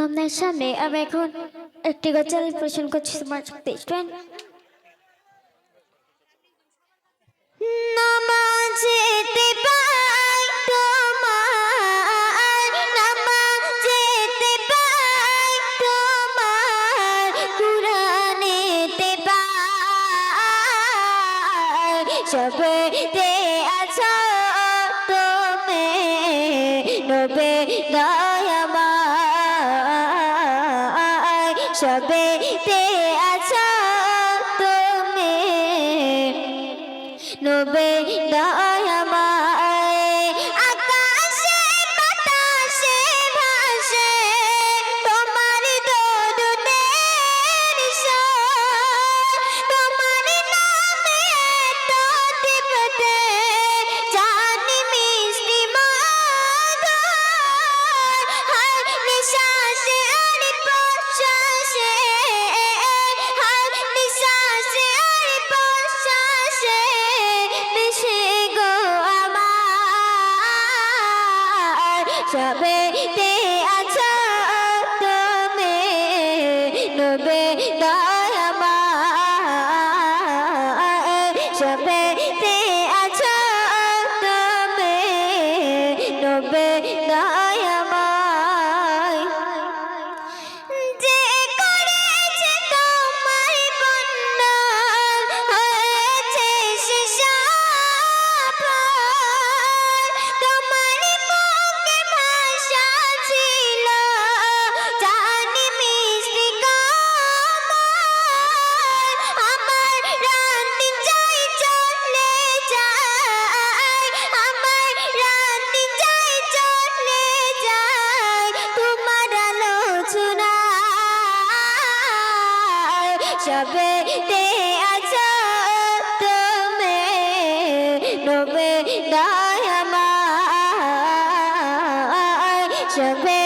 তোমাদের সামনে আমি এখন একটি গজল পরিবেশন করছি তোমার শক্তি স্টুডেন্ট নামাজেতে পাই তোমার, নামাজেতে পাই তোমার, কুরআনেতে পাই, সবেতে সবেতে আছো তুমি। নবে দয়াময় সবেতে আছো তুমি নবে দয়াময় সবেতে আলোচনায় সবেতে আছো তুমি নবে দয়াময় সবেতে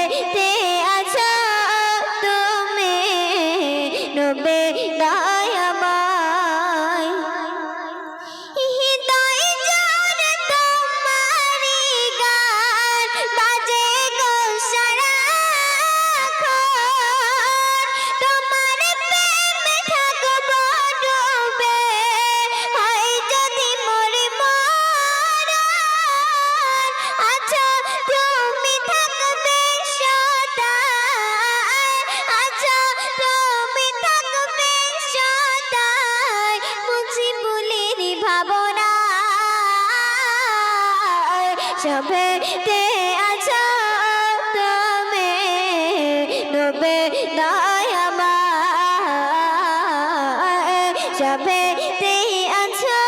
সবেতে আছো তুমি নবে দয়াময়। সবেতে আছো